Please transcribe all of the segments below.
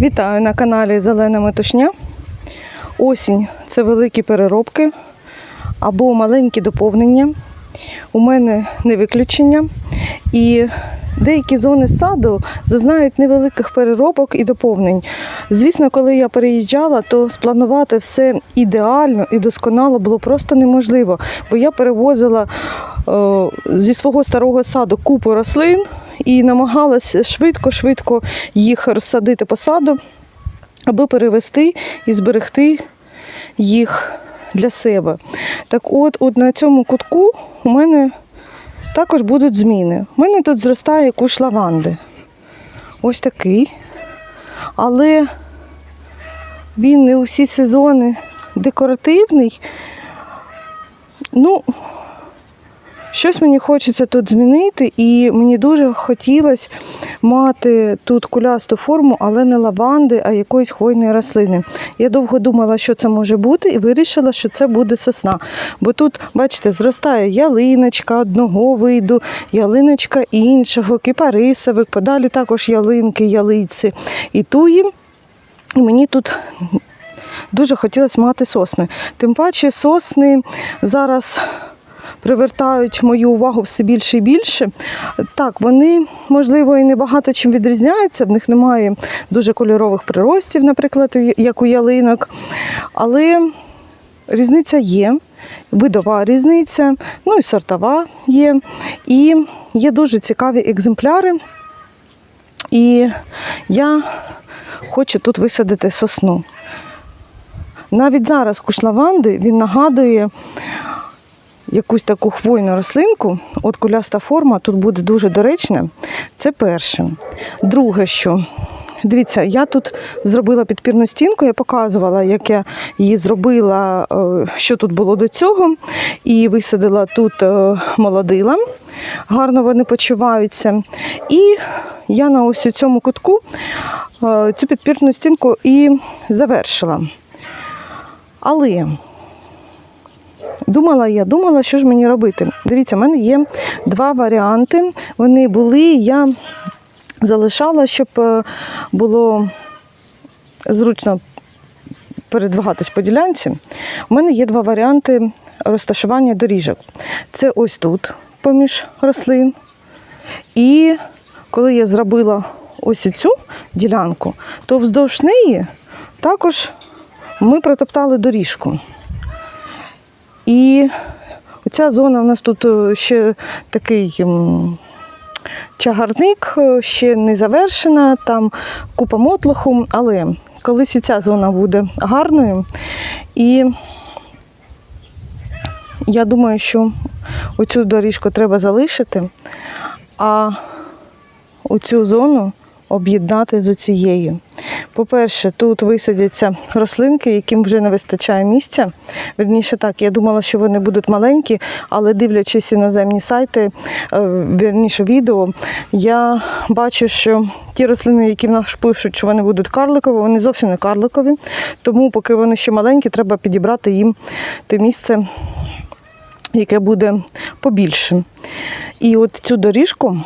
Вітаю на каналі Зелена Метушня. Осінь це великі переробки або маленькі доповнення. У мене не виключення. І деякі зони саду зазнають невеликих переробок і доповнень. Звісно, коли я переїжджала, то спланувати все ідеально і досконало було просто неможливо, бо я перевозила е, зі свого старого саду купу рослин і намагалася швидко-швидко їх розсадити по саду, аби перевести і зберегти їх для себе. Так от, от на цьому кутку у мене також будуть зміни. У мене тут зростає куш лаванди. Ось такий. Але він не у всі сезони декоративний. Ну, щось мені хочеться тут змінити, і мені дуже хотілося мати тут кулясту форму, але не лаванди, а якоїсь хвойної рослини. Я довго думала, що це може бути, і вирішила, що це буде сосна. Бо тут, бачите, зростає ялиночка одного виду, ялиночка іншого, кипарисовик, подалі також ялинки, ялиці і туї. Мені тут дуже хотілося мати сосни. Тим паче сосни зараз привертають мою увагу все більше і більше. Так, вони, можливо, і не багато чим відрізняються, в них немає дуже кольорових приростів, наприклад, як у ялинок. Але різниця є, видова різниця, ну і сортова є. І є дуже цікаві екземпляри. І я хочу тут висадити сосну. Навіть зараз куш лаванди він нагадує якусь таку хвойну рослинку. От куляста форма тут буде дуже доречна. Це перше. Друге, що Дивіться, я тут зробила підпірну стінку, я показувала, як я її зробила, е, що тут було до цього. І висадила тут е, молодила. Гарно вони почуваються. І я на ось у цьому кутку е, цю підпірну стінку і завершила. Але думала я, думала, що ж мені робити. Дивіться, в мене є два варіанти. Вони були, я залишала, щоб е, було зручно передвигатись по ділянці. У мене є два варіанти розташування доріжок. Це ось тут, поміж рослин. І коли я зробила ось цю ділянку, то вздовж неї також ми протоптали доріжку. І ця зона у нас тут е, ще такий чагарник, е, ще не завершена, там купа мотлоху, але колись і ця зона буде гарною. І я думаю, що оцю доріжку треба залишити, а оцю зону об'єднати з оцією. По-перше, тут висадяться рослинки, яким вже не вистачає місця. Вірніше так, я думала, що вони будуть маленькі, але дивлячись іноземні сайти, е, вірніше відео, я бачу, що ті рослини, які в нас пишуть, що вони будуть карликові, вони зовсім не карликові. Тому, поки вони ще маленькі, треба підібрати їм те місце, яке буде побільше. І от цю доріжку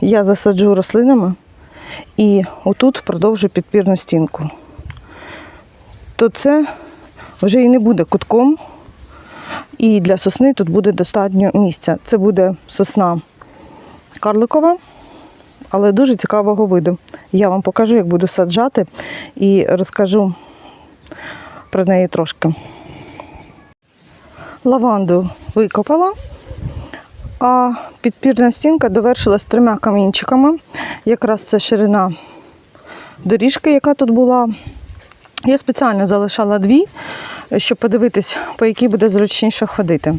я засаджу рослинами. І отут продовжу підпірну стінку. То це вже і не буде кутком. І для сосни тут буде достатньо місця. Це буде сосна карликова, але дуже цікавого виду. Я вам покажу, як буду саджати і розкажу про неї трошки. Лаванду викопала, а підпірна стінка довершилась трьома камінчиками. Якраз це ширина доріжки, яка тут була. Я спеціально залишала дві, щоб подивитись, по якій буде зручніше ходити.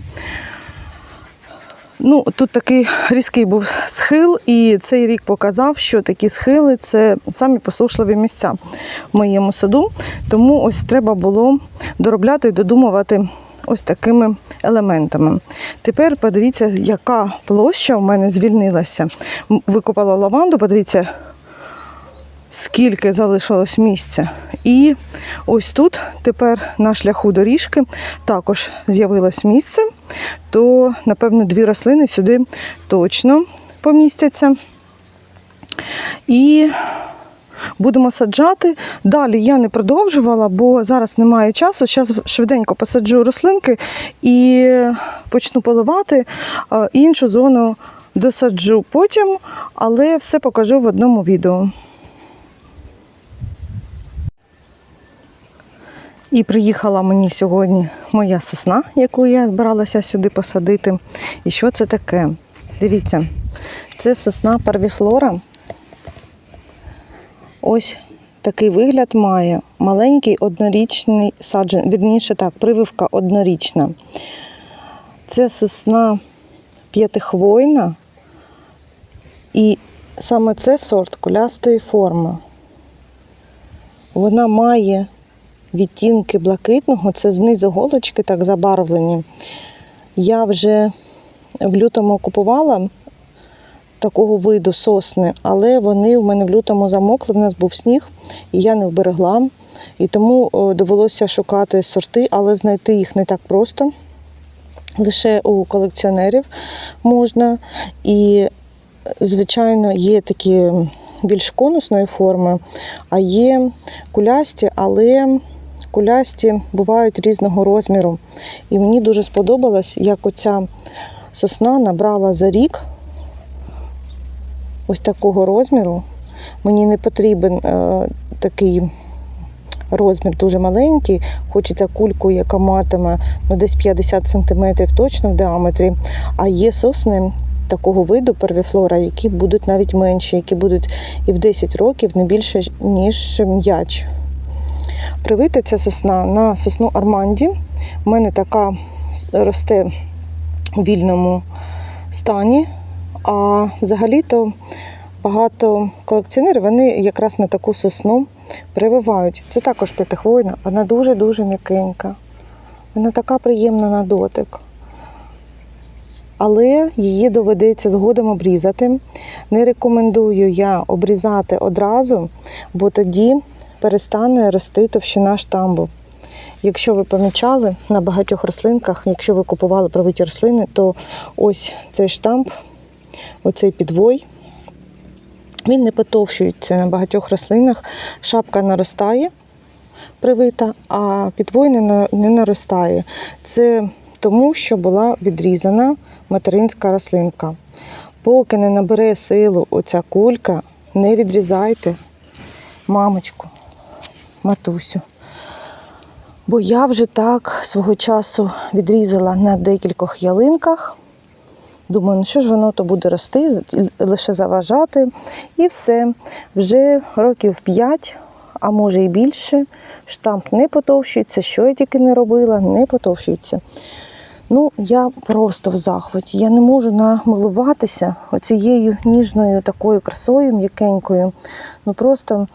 Ну, Тут такий різкий був схил, і цей рік показав, що такі схили це самі посушливі місця в моєму саду. Тому ось треба було доробляти і додумувати ось такими елементами. Тепер подивіться, яка площа в мене звільнилася. Викопала лаванду, подивіться, скільки залишилось місця. І ось тут тепер на шляху доріжки також з'явилось місце, то, напевно, дві рослини сюди точно помістяться. І будемо саджати. Далі я не продовжувала, бо зараз немає часу. Зараз швиденько посаджу рослинки і почну поливати. Іншу зону досаджу потім, але все покажу в одному відео. І приїхала мені сьогодні моя сосна, яку я збиралася сюди посадити. І що це таке? Дивіться, це сосна парвіфлора. Ось такий вигляд має. Маленький однорічний саджан, вірніше так, прививка однорічна. Це сосна п'ятихвойна. І саме це сорт кулястої форми. Вона має відтінки блакитного, це знизу голочки так забарвлені. Я вже в лютому купувала такого виду сосни, але вони в мене в лютому замокли, в нас був сніг, і я не вберегла. І тому довелося шукати сорти, але знайти їх не так просто. Лише у колекціонерів можна. І, звичайно, є такі більш конусної форми, а є кулясті, але кулясті бувають різного розміру. І мені дуже сподобалось, як оця сосна набрала за рік ось такого розміру. Мені не потрібен е, такий розмір дуже маленький. Хочеться кульку, яка матиме ну, десь 50 см точно в діаметрі. А є сосни такого виду первіфлора, які будуть навіть менші, які будуть і в 10 років не більше, ніж м'яч. Привита ця сосна на сосну Арманді. У мене така росте у вільному стані. А взагалі-то багато колекціонерів вони якраз на таку сосну прививають. Це також п'ятихвойна, вона дуже-дуже м'якенька. Вона така приємна на дотик. Але її доведеться згодом обрізати. Не рекомендую я обрізати одразу, бо тоді перестане рости товщина штамбу. Якщо ви помічали на багатьох рослинках, якщо ви купували привиті рослини, то ось цей штамп, оцей підвой, він не потовщується на багатьох рослинах. Шапка наростає привита, а підвой не не наростає. Це тому, що була відрізана материнська рослинка. Поки не набере силу оця кулька, не відрізайте мамочку, матусю. Бо я вже так свого часу відрізала на декількох ялинках. Думаю, ну що ж воно то буде рости, лише заважати. І все. Вже років 5, а може і більше. Штамп не потовщується. Що я тільки не робила, не потовщується. Ну, я просто в захваті. Я не можу намилуватися оцією ніжною такою красою, м'якенькою. Ну просто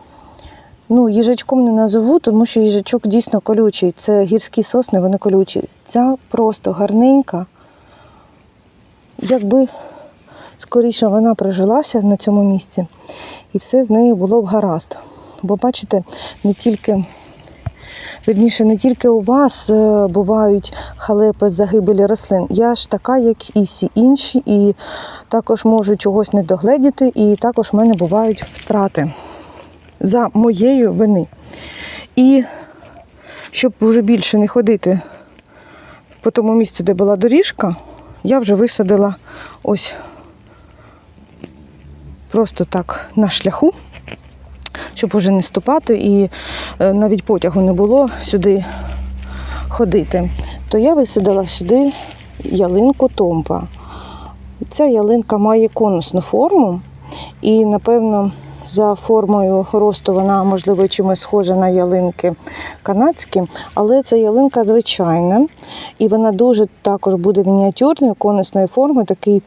ну, їжачком не назову, тому що їжачок дійсно колючий. Це гірські сосни, вони колючі. Ця просто гарненька. Якби скоріше вона прижилася на цьому місці, і все з нею було б гаразд. Бо бачите, не тільки, вірніше, не тільки у вас е, бувають халепи загибелі рослин. Я ж така, як і всі інші, і також можу чогось не догледіти, і також в мене бувають втрати за моєю вини. І щоб вже більше не ходити по тому місці, де була доріжка, я вже висадила ось просто так на шляху, щоб уже не ступати і е, навіть потягу не було сюди ходити. То я висадила сюди ялинку томпа. Ця ялинка має конусну форму і, напевно, за формою росту вона, можливо, чимось схожа на ялинки канадські, але ця ялинка звичайна, і вона дуже також буде мініатюрною, конусної форми, такий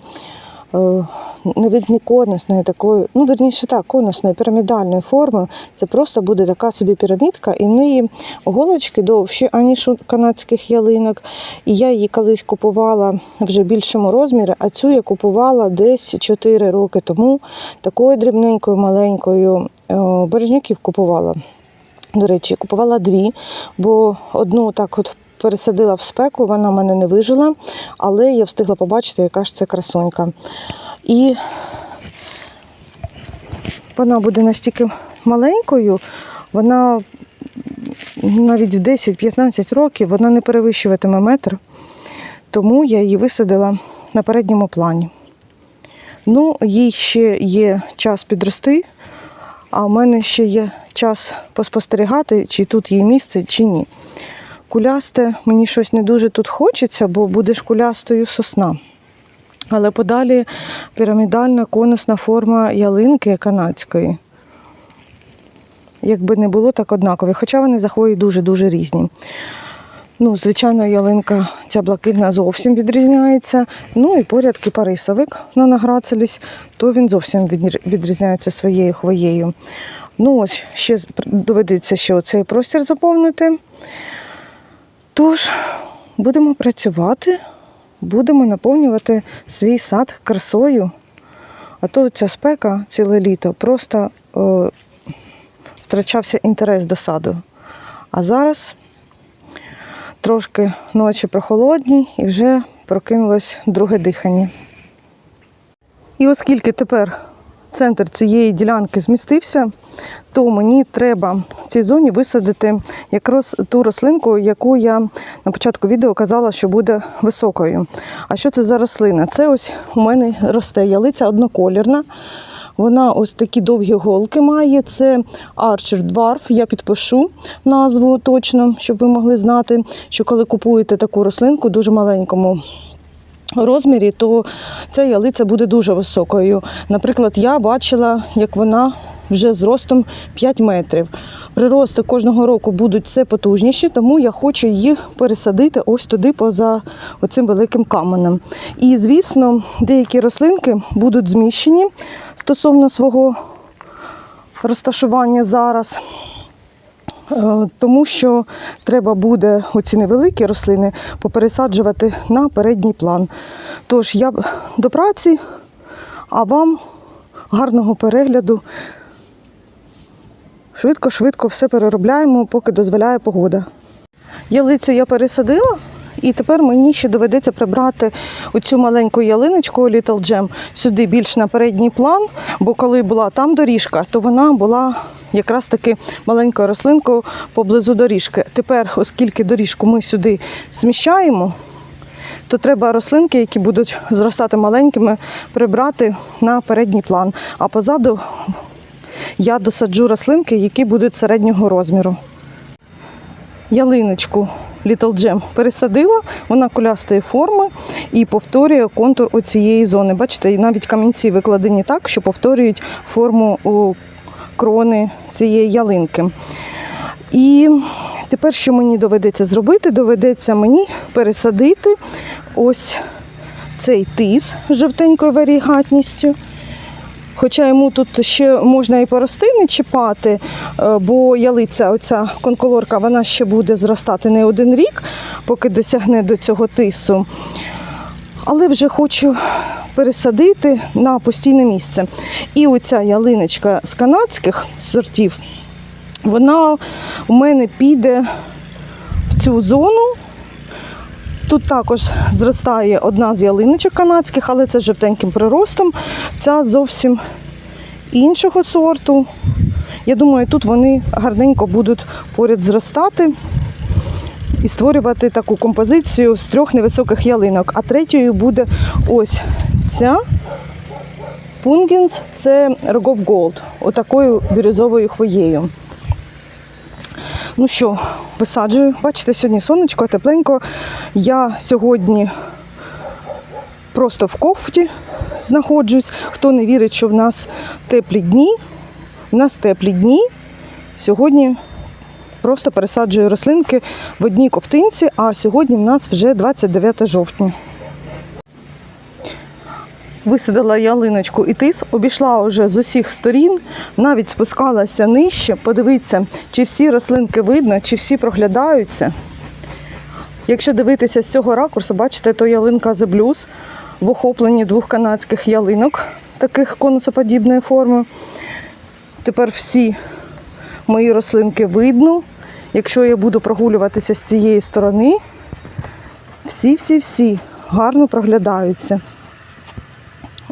навіть не конусної, такої, ну, верніше так, конусної, пірамідальної форми. Це просто буде така собі пірамідка, і в неї голочки довші, аніж у канадських ялинок. І я її колись купувала вже більшому розмірі, а цю я купувала десь 4 роки тому. Такою дрібненькою, маленькою е, бережняків купувала. До речі, купувала дві, бо одну так от пересадила в спеку, вона в мене не вижила, але я встигла побачити, яка ж це красунька. І вона буде настільки маленькою, вона навіть в 10-15 років вона не перевищуватиме метр. Тому я її висадила на передньому плані. Ну, їй ще є час підрости, а в мене ще є час поспостерігати, чи тут є місце, чи ні. Кулясте мені щось не дуже тут хочеться, бо буде ж кулястою сосна. Але подалі пірамідальна конусна форма ялинки канадської. Якби не було так однакові, хоча вони за дуже-дуже різні. Ну, звичайно, ялинка ця блакитна зовсім відрізняється. Ну і поряд кипарисовик на награцелісь, то він зовсім відрізняється своєю хвоєю. Ну, ось ще доведеться ще оцей простір заповнити. Тож, будемо працювати, будемо наповнювати свій сад красою. А то ця спека ціле літо просто е, втрачався інтерес до саду. А зараз трошки ночі прохолодні і вже прокинулось друге дихання. І оскільки тепер центр цієї ділянки змістився, то мені треба в цій зоні висадити якраз ту рослинку, яку я на початку відео казала, що буде високою. А що це за рослина? Це ось у мене росте ялиця одноколірна. Вона ось такі довгі голки має. Це Archer Dwarf. Я підпишу назву точно, щоб ви могли знати, що коли купуєте таку рослинку дуже маленькому розмірі, то ця ялиця буде дуже високою. Наприклад, я бачила, як вона вже з ростом 5 метрів. Прирости кожного року будуть все потужніші, тому я хочу її пересадити ось туди поза оцим великим каменем. І, звісно, деякі рослинки будуть зміщені стосовно свого розташування зараз. Е, Тому що треба буде оці невеликі рослини попересаджувати на передній план. Тож я до праці, а вам гарного перегляду. Швидко-швидко все переробляємо, поки дозволяє погода. Ялицю я пересадила, і тепер мені ще доведеться прибрати оцю маленьку ялиночку Little Gem сюди більш на передній план, бо коли була там доріжка, то вона була якраз таки маленькою рослинкою поблизу доріжки. Тепер, оскільки доріжку ми сюди зміщаємо, то треба рослинки, які будуть зростати маленькими, прибрати на передній план. А позаду я досаджу рослинки, які будуть середнього розміру. Ялиночку Little Gem пересадила, вона кулястої форми і повторює контур оцієї зони. Бачите, навіть камінці викладені так, що повторюють форму крони цієї ялинки. І тепер, що мені доведеться зробити, доведеться мені пересадити ось цей тис з жовтенькою варігатністю. Хоча йому тут ще можна і порости не чіпати, е, бо ялиця, оця конколорка, вона ще буде зростати не один рік, поки досягне до цього тису. Але вже хочу пересадити на постійне місце. І оця ялиночка з канадських сортів, вона у мене піде в цю зону. Тут також зростає одна з ялиночок канадських, але це з жовтеньким приростом. Ця зовсім іншого сорту. Я думаю, тут вони гарненько будуть поряд зростати і створювати таку композицію з трьох невисоких ялинок. А третьою буде ось ця Пунгінс, це Рогов Голд, отакою бірюзовою хвоєю. Ну що, висаджую. Бачите, сьогодні сонечко, тепленько. Я сьогодні просто в кофті знаходжусь. Хто не вірить, що в нас теплі дні, в нас теплі дні. Сьогодні просто пересаджую рослинки в одній ковтинці, а сьогодні в нас вже 29 жовтня. Висадила ялиночку і тис, обійшла вже з усіх сторін, навіть спускалася нижче. Подивіться, чи всі рослинки видно, чи всі проглядаються. Якщо дивитися з цього ракурсу, бачите, то ялинка The Blues в охопленні двох канадських ялинок, таких конусоподібної форми. Тепер всі мої рослинки видно. Якщо я буду прогулюватися з цієї сторони, всі-всі-всі гарно проглядаються.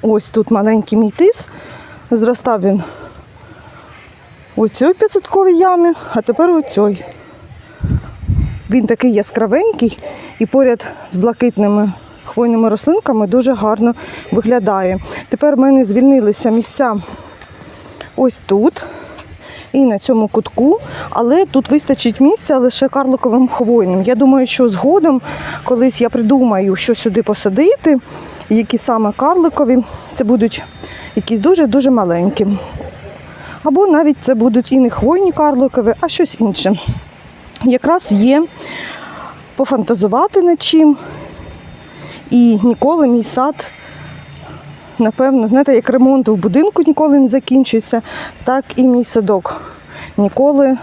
Ось тут маленький мій тис. Зростав він у цій підсадковій ямі, а тепер у цій. Він такий яскравенький і поряд з блакитними хвойними рослинками дуже гарно виглядає. Тепер в мене звільнилися місця ось тут і на цьому кутку, але тут вистачить місця лише карликовим хвойним. Я думаю, що згодом колись я придумаю, що сюди посадити, які саме карликові. Це будуть якісь дуже-дуже маленькі. Або навіть це будуть і не хвойні карликові, а щось інше. Якраз є пофантазувати над чим. І ніколи мій сад, напевно, знаєте, як ремонт в будинку ніколи не закінчується, так і мій садок. Ніколи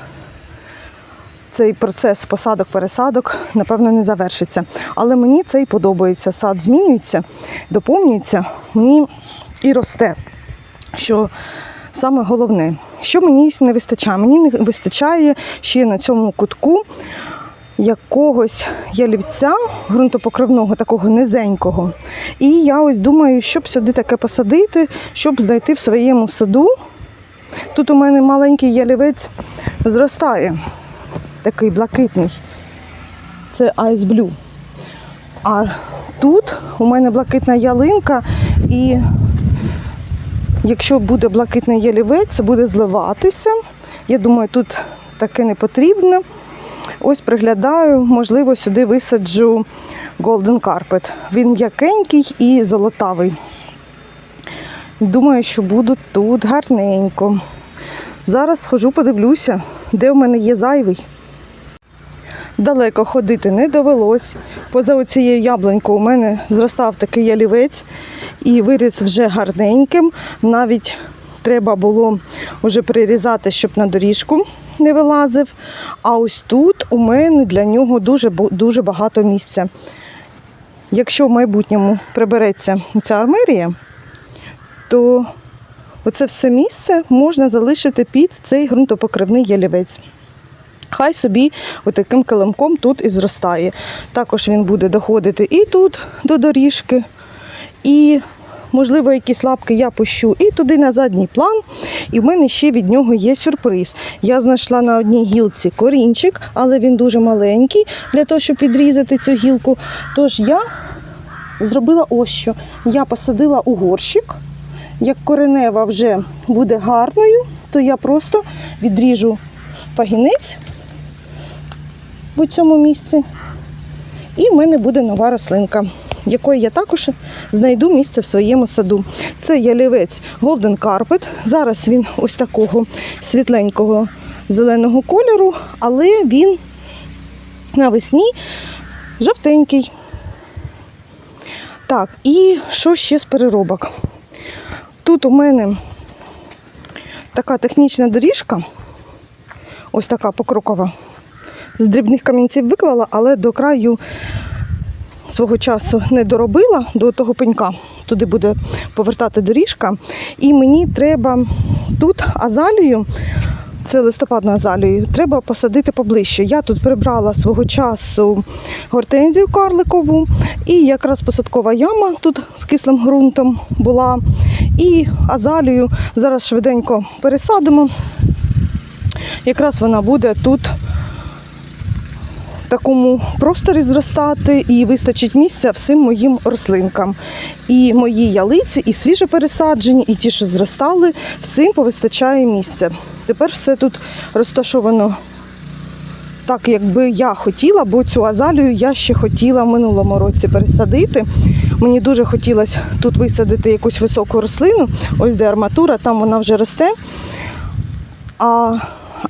цей процес посадок-пересадок, напевно, не завершиться. Але мені це і подобається. Сад змінюється, доповнюється, мені і росте. Що саме головне, що мені не вистачає? Мені не вистачає ще на цьому кутку якогось ялівця ґрунтопокривного, такого низенького. І я ось думаю, щоб сюди таке посадити, щоб знайти в своєму саду. Тут у мене маленький ялівець зростає, такий блакитний. Це Ice Blue. А тут у мене блакитна ялинка, і якщо буде блакитний ялівець, це буде зливатися. Я думаю, тут таке не потрібно. Ось приглядаю, можливо, сюди висаджу Golden Carpet. Він м'якенький і золотавий. Думаю, що буду тут гарненько. Зараз схожу, подивлюся, де в мене є зайвий. Далеко ходити не довелось. Поза оцією яблунькою у мене зростав такий ялівець і виріс вже гарненьким. Навіть треба було вже прирізати, щоб на доріжку не вилазив. А ось тут у мене для нього дуже, дуже багато місця. Якщо в майбутньому прибереться ця армерія, то оце все місце можна залишити під цей ґрунтопокривний ялівець. Хай собі отаким килимком тут і зростає. Також він буде доходити і тут до доріжки, і, можливо, якісь лапки я пущу і туди на задній план. І в мене ще від нього є сюрприз. Я знайшла на одній гілці корінчик, але він дуже маленький для того, щоб підрізати цю гілку. Тож я зробила ось що. Я посадила у горщик. Як коренева вже буде гарною, то я просто відріжу пагінець в цьому місці. І в мене буде нова рослинка, якої я також знайду місце в своєму саду. Це ялівець Golden Carpet. Зараз він ось такого світленького зеленого кольору, але він навесні жовтенький. Так, і що ще з переробок? Тут у мене така технічна доріжка, ось така покрокова. З дрібних камінців виклала, але до краю свого часу не доробила до того пенька. Туди буде повертати доріжка. І мені треба тут азалію, це листопадну азалію, треба посадити поближче. Я тут прибрала свого часу гортензію карликову, і якраз посадкова яма тут з кислим ґрунтом була. І азалію зараз швиденько пересадимо. Якраз вона буде тут такому просторі зростати і вистачить місця всім моїм рослинкам. І мої ялиці, і свіже пересаджені, і ті, що зростали, всім повистачає місця. Тепер все тут розташовано так, якби я хотіла, бо цю азалію я ще хотіла в минулому році пересадити. Мені дуже хотілося тут висадити якусь високу рослину. Ось де арматура, там вона вже росте. А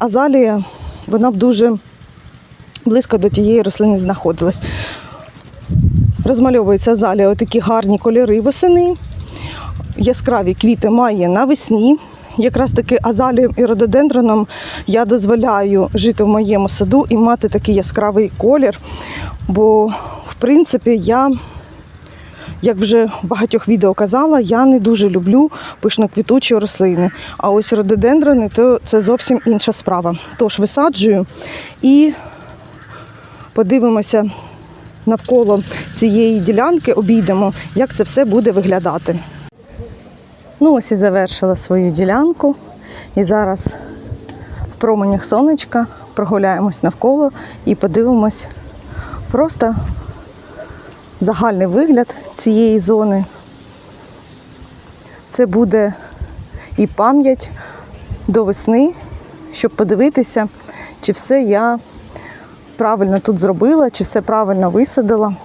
азалія, вона б дуже близько до тієї рослини знаходилась. Розмальовується азалія отакі гарні кольори восени. Яскраві квіти має навесні. Якраз таки азалієм і рододендроном я дозволяю жити в моєму саду і мати такий яскравий колір. Бо, в принципі, я, як вже в багатьох відео казала, я не дуже люблю пишноквітучі рослини. А ось рододендрони то це зовсім інша справа. Тож висаджую і подивимося навколо цієї ділянки, обійдемо, як це все буде виглядати. Ну, ось і завершила свою ділянку. І зараз в променях сонечка, прогуляємось навколо і подивимось просто загальний вигляд цієї зони. Це буде і пам'ять до весни, щоб подивитися, чи все я правильно тут зробила, чи все правильно висадила.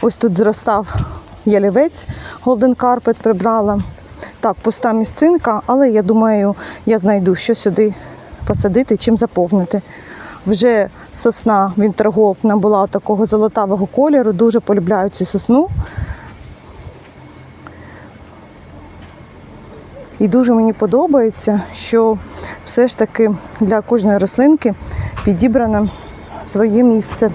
Ось тут зростав ялівець, Golden Carpet прибрала. Так, пуста місцинка, але я думаю, я знайду, що сюди посадити, чим заповнити. Вже сосна Вінтерголд набула такого золотавого кольору, дуже полюбляю цю сосну. І дуже мені подобається, що все ж таки для кожної рослинки підібрано своє місце.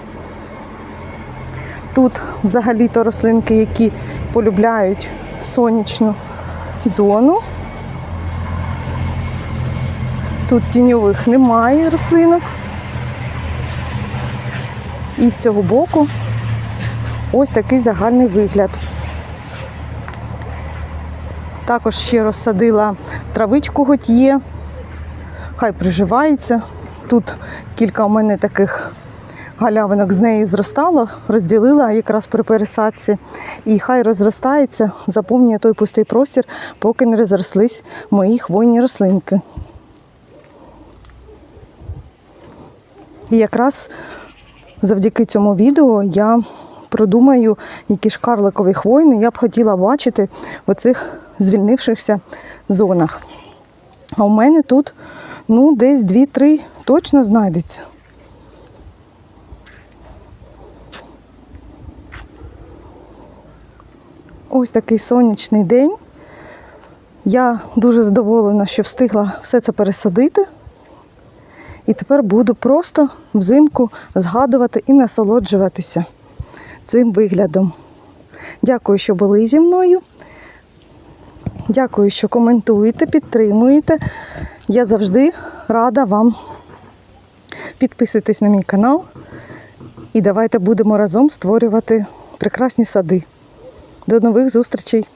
Тут взагалі-то рослинки, які полюбляють сонячну зону. Тут тіньових немає рослинок. І з цього боку ось такий загальний вигляд. Також ще розсадила травичку готьє. Хай приживається. Тут кілька у мене таких галявинок з неї зростало, розділила якраз при пересадці. І хай розростається, заповнює той пустий простір, поки не розрослись мої хвойні рослинки. І якраз завдяки цьому відео я продумаю, які ж карликові хвойни я б хотіла бачити в оцих звільнившихся зонах. А у мене тут ну, десь 2-3 точно знайдеться. Ось такий сонячний день. Я дуже задоволена, що встигла все це пересадити. І тепер буду просто взимку згадувати і насолоджуватися цим виглядом. Дякую, що були зі мною. Дякую, що коментуєте, підтримуєте. Я завжди рада вам. Підписуйтесь на мій канал і давайте будемо разом створювати прекрасні сади. До нових зустрічей!